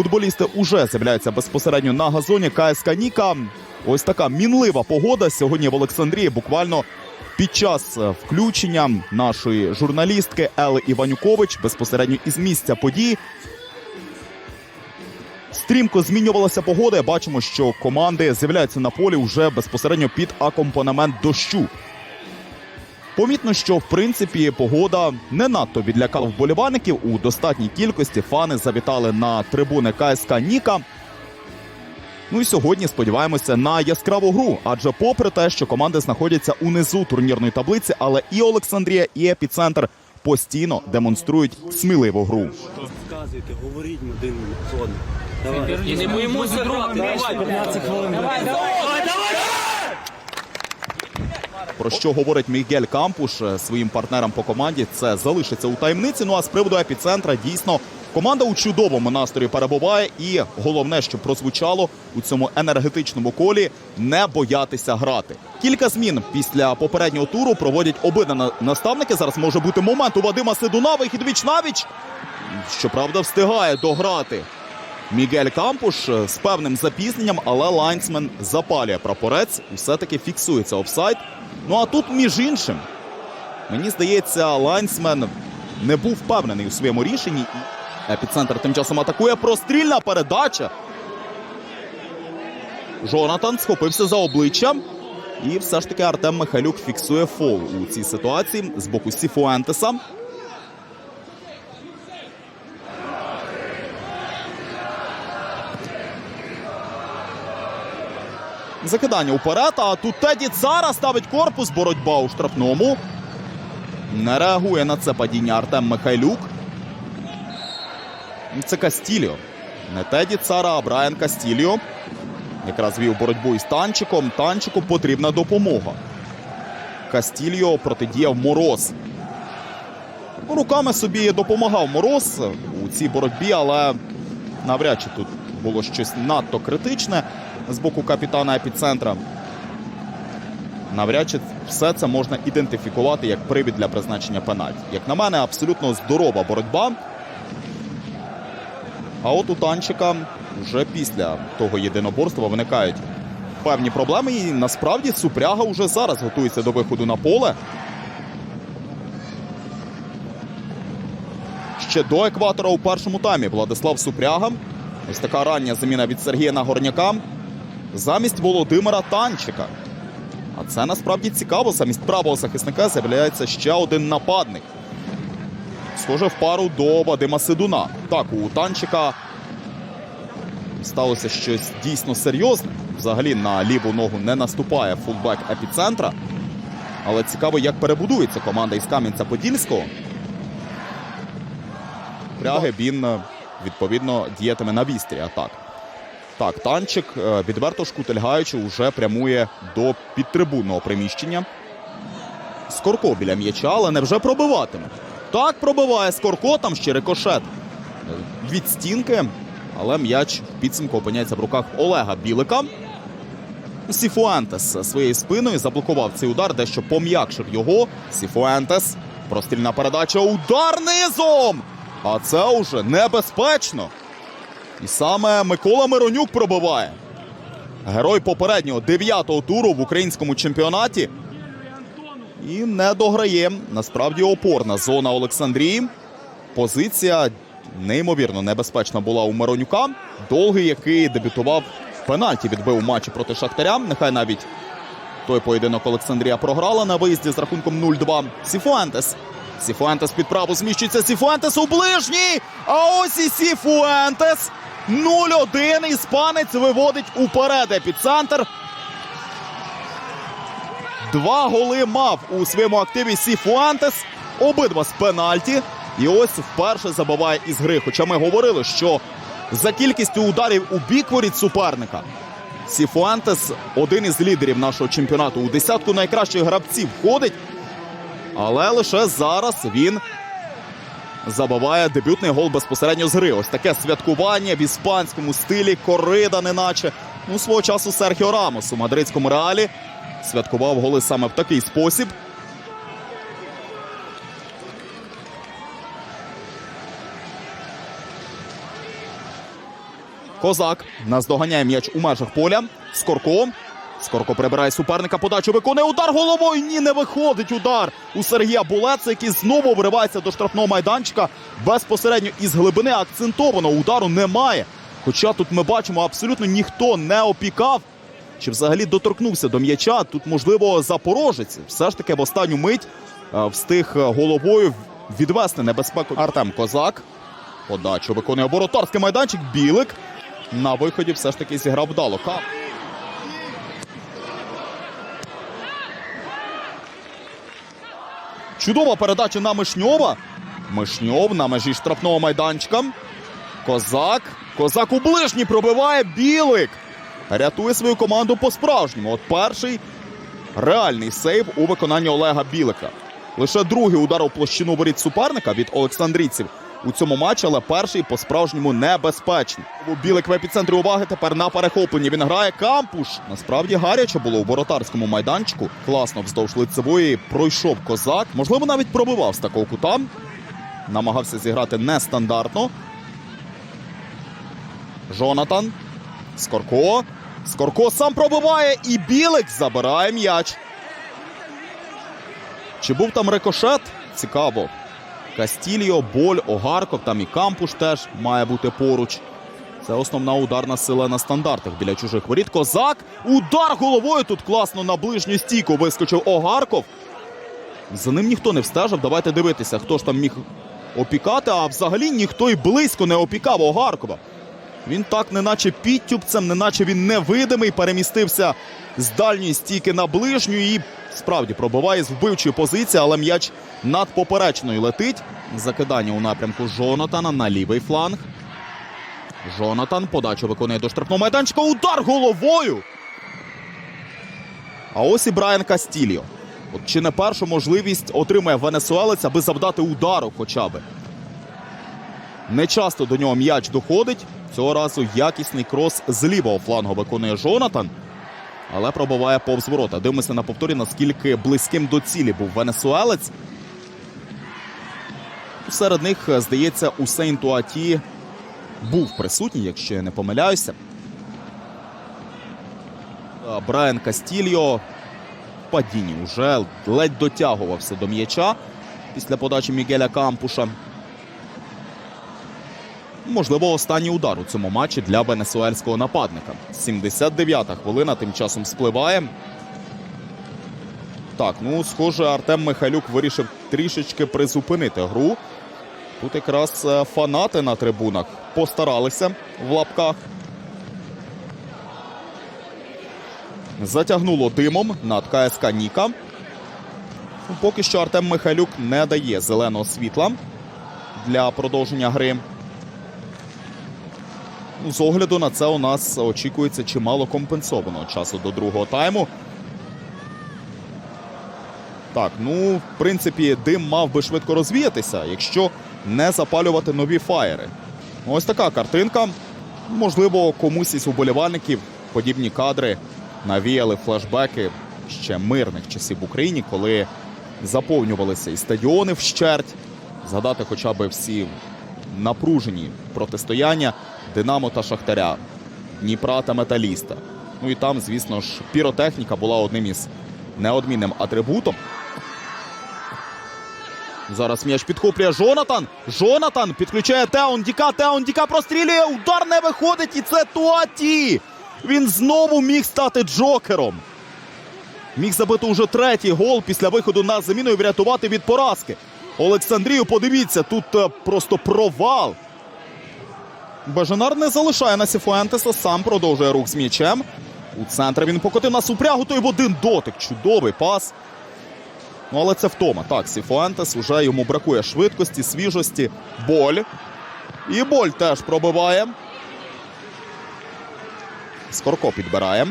Футболісти уже з'являються безпосередньо на газоні КСК Ніка. Ось така мінлива погода сьогодні в Олександрії. Буквально під час е, включення нашої журналістки Ели Іванюкович безпосередньо із місця подій. Стрімко змінювалася погода. Бачимо, що команди з'являються на полі вже безпосередньо під акомпанемент дощу. Помітно, що в принципі погода не надто відлякала вболівальників. У достатній кількості фани завітали на трибуни КСК Ніка. Ну і сьогодні сподіваємося на яскраву гру. Адже, попри те, що команди знаходяться унизу турнірної таблиці, але і Олександрія, і епіцентр постійно демонструють сміливу гру. Розказуйте, говоріть один з одним. І не боїмося грати. Давай, 15 хвилин. давай, давай. Про що говорить Мігель Кампуш е, своїм партнерам по команді, це залишиться у таємниці. Ну а з приводу епіцентра дійсно команда у чудовому настрої перебуває. І головне, що прозвучало у цьому енергетичному колі, не боятися грати. Кілька змін після попереднього туру проводять обидва наставники. Зараз може бути момент у Вадима Сидуна. Вихід віч навіч. Щоправда, встигає дограти. Мігель Кампуш е, з певним запізненням, але лайнсмен запалює прапорець. Все-таки фіксується офсайд. Ну а тут, між іншим, мені здається, лайнсмен не був впевнений у своєму рішенні. Епіцентр тим часом атакує прострільна передача. Жонатан схопився за обличчям. І все ж таки Артем Михайлюк фіксує фол у цій ситуації з боку Сіфуентеса. Закидання уперед, а тут Теді Цара ставить корпус, боротьба у штрафному. Не реагує на це падіння Артем Михайлюк. Це Кастіліо. Не Теді Цара, а Брайан Кастіліо. Якраз вів боротьбу із танчиком. Танчику потрібна допомога. Кастільо протидіяв мороз. Руками собі допомагав мороз у цій боротьбі, але навряд чи тут було щось надто критичне з боку капітана епіцентра. Навряд чи все це можна ідентифікувати як привід для призначення пенальті. Як на мене, абсолютно здорова боротьба. А от у танчика вже після того єдиноборства виникають певні проблеми. І насправді Супряга вже зараз готується до виходу на поле. Ще до екватора у першому таймі Владислав Супряга. Ось така рання заміна від Сергія Нагорняка. Замість Володимира Танчика. А це насправді цікаво. Замість правого захисника з'являється ще один нападник. Схоже в пару до Вадима Сидуна. Так, у танчика сталося щось дійсно серйозне. Взагалі на ліву ногу не наступає фулбек епіцентра. Але цікаво, як перебудується команда із Кам'янця-Подільського. Пряги він е, відповідно діятиме на вістрі атак. Так, танчик, е, відверто шкутельгаючи, вже прямує до підтрибунного приміщення. Скорко біля м'яча, але невже пробиватиме? Так пробиває Скорко, там ще рикошет від стінки. Але м'яч підсумку опиняється в руках Олега Білика. Сіфуентес своєю спиною заблокував цей удар, дещо пом'якшив його. Сіфуентес. Прострільна передача. Удар низом! А це уже небезпечно. І саме Микола Миронюк пробиває. Герой попереднього дев'ятого туру в українському чемпіонаті. І не дограє. Насправді опорна зона Олександрії. Позиція неймовірно небезпечна була у Миронюка. Довгий, який дебютував в пенальті, відбив у матчі проти Шахтаря. Нехай навіть той поєдинок Олександрія програла на виїзді з рахунком 0-2. Сіфуентес. Сіфуентес під праву зміщується. Сіфуентес у ближній. А ось і Сіфуентес. 0-1. Іспанець виводить уперед епіцентр. Два голи мав у своєму активі Сіфуантес. Обидва з пенальті. І ось вперше забиває із гри. Хоча ми говорили, що за кількістю ударів у бік воріт суперника Сіфуантес один із лідерів нашого чемпіонату. У десятку найкращих гравців входить. Але лише зараз він забиває дебютний гол безпосередньо з гри. Ось таке святкування в іспанському стилі, корида, неначе. Ну, свого часу Серхіо Рамос у мадридському реалі святкував голи саме в такий спосіб. Козак наздоганяє м'яч у межах поля. Скорко. Скорко прибирає суперника. Подачу виконує удар головою. Ні, не виходить удар у Сергія Булеца, який знову виривається до штрафного майданчика. Безпосередньо із глибини акцентовано удару немає. Хоча тут ми бачимо, абсолютно ніхто не опікав чи взагалі доторкнувся до м'яча. Тут, можливо, запорожець. Все ж таки в останню мить е, встиг е, головою відвести небезпеку. Артем Козак. Подачу виконує воротарський майданчик. Білик. На виході все ж таки зіграв вдало. Чудова передача на Мишньова. Мишньов на межі штрафного майданчика. Козак. Козак у ближній пробиває Білик. Рятує свою команду по-справжньому. От перший реальний сейв у виконанні Олега Білика. Лише другий удар у площину воріт суперника від олександрійців у цьому матчі, але перший по-справжньому небезпечний. Білик в епіцентрі уваги тепер на перехопленні. Він грає кампуш. Насправді гаряче було у воротарському майданчику. Класно вздовж лицевої пройшов козак. Можливо, навіть пробивав з такого кута. Намагався зіграти нестандартно. Жонатан. Скорко. Скорко сам пробиває і Білик забирає м'яч. Чи був там рикошет? Цікаво. Кастільо, Боль, Огарков, там і Кампуш теж має бути поруч. Це основна ударна сила на стандартах біля чужих воріт. Козак. Удар головою тут класно на ближню стійку вискочив Огарков. За ним ніхто не встежив. Давайте дивитися, хто ж там міг опікати, а взагалі ніхто й близько не опікав Огаркова. Він так, неначе підтюпцем, неначе він невидимий, перемістився з дальньої стійки на ближню і справді пробиває з вбивчої позиції, але м'яч над поперечною летить. Закидання у напрямку Жонатана на лівий фланг. Жонатан подачу виконує до штрафного майданчика. Удар головою. А ось і Брайан Кастільо. От чи не першу можливість отримає венесуелець, аби завдати удару хоча би. Не часто до нього м'яч доходить. Цього разу якісний крос з лівого флангу виконує Жонатан, але пробиває повз ворота. Дивимося на повторі, наскільки близьким до цілі був венесуелець. Серед них, здається, Усейн Туаті був присутній, якщо я не помиляюся. А Брайан Кастільо в падінні вже ледь дотягувався до м'яча після подачі Мігеля Кампуша. Можливо, останній удар у цьому матчі для венесуельського нападника. 79-та хвилина тим часом спливає. Так, ну, схоже, Артем Михайлюк вирішив трішечки призупинити гру. Тут якраз е, фанати на трибунах постаралися в лапках. Затягнуло димом над КСК Ніка. Поки що Артем Михайлюк не дає зеленого світла для продовження гри. З огляду на це у нас очікується чимало компенсованого часу до другого тайму. Так, ну, в принципі, дим мав би швидко розвіятися, якщо не запалювати нові фаєри. Ось така картинка. Можливо, комусь із уболівальників подібні кадри навіяли флешбеки ще мирних часів в Україні, коли заповнювалися і стадіони вщерть. Згадати хоча б всі напружені протистояння Динамо та Шахтаря, Дніпра та Металіста. Ну і там, звісно ж, піротехніка була одним із неодмінним атрибутом. Зараз м'яч підхоплює Жонатан. Жонатан підключає Теон Діка. Теон Діка прострілює. Удар не виходить. І це Туаті. Він знову міг стати Джокером. Міг забити уже третій гол після виходу на заміну і врятувати від поразки. Олександрію, подивіться, тут е, просто провал. Бежанар не залишає на Сіфуентеса, сам продовжує рух з м'ячем. У центрі він покотив на супрягу, той в один дотик. Чудовий пас. Ну, але це втома. Так, Сіфуентес вже йому бракує швидкості, свіжості. Боль. І боль теж пробиває. Скорко підбирає.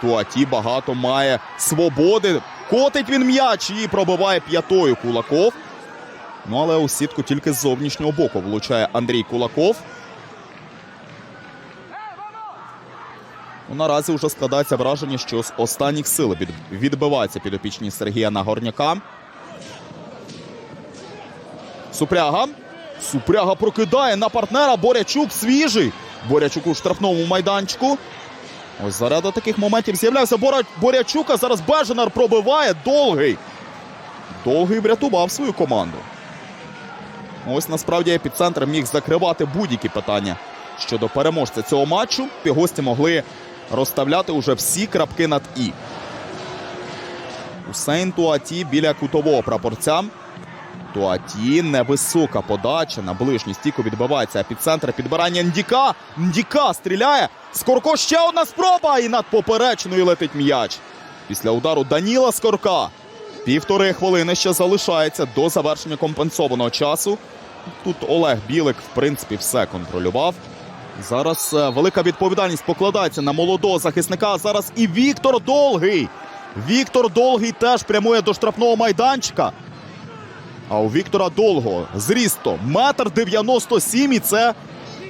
Туаті багато має свободи. Котить він м'яч і пробиває п'ятою Кулаков. Ну, але у сітку тільки з зовнішнього боку влучає Андрій Кулаков. Ну, наразі вже складається враження, що з останніх сил від- відбивається підопічні Сергія Нагорняка. Супряга. Супряга прокидає на партнера. Борячук свіжий. Борячуку в штрафному майданчику. Ось заради таких моментів з'являвся Бора... Борячук, а зараз Беженар пробиває довгий. Довгий врятував свою команду. Ось насправді епіцентр міг закривати будь-які питання щодо переможця цього матчу. Гості могли розставляти уже всі крапки над І. Усейн Туаті біля кутового прапорця. Туаті невисока подача на ближню стійку відбивається епіцентр підбирання Ndіка. Ndіка стріляє. Скорко ще одна спроба і над поперечною летить м'яч. Після удару Даніла Скорка. Півтори хвилини ще залишається до завершення компенсованого часу. Тут Олег Білик, в принципі, все контролював. Зараз е, велика відповідальність покладається на молодого захисника. Зараз і Віктор Долгий. Віктор Долгий теж прямує до штрафного майданчика. А у Віктора Долгого зрісто метр дев'яносто сім, і це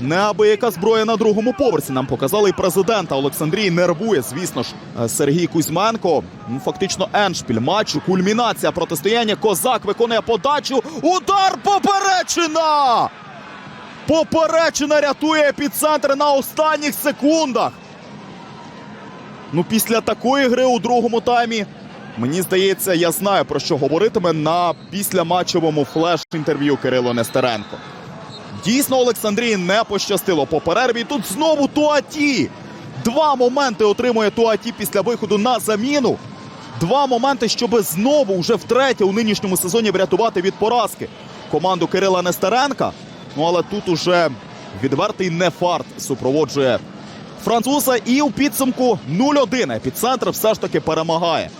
неабияка зброя на другому поверсі. Нам показали і президента Олександрії. Нервує, звісно ж, е, Сергій Кузьменко. Фактично, еншпіль матчу, кульмінація протистояння. Козак виконує подачу. Удар поперечина! Поперечина рятує епіцентр на останніх секундах. Ну, після такої гри у другому таймі. Мені здається, я знаю про що говоритиме на післяматчевому флеш-інтерв'ю Кирило Нестеренко. Дійсно, Олександрії не пощастило по перерві. Тут знову Туаті. Два моменти отримує Туаті після виходу на заміну. Два моменти, щоб знову вже втретє у нинішньому сезоні врятувати від поразки команду Кирила Нестеренка. Ну але тут уже відвертий нефарт супроводжує француза. І у підсумку 0-1 епіцентр все ж таки перемагає.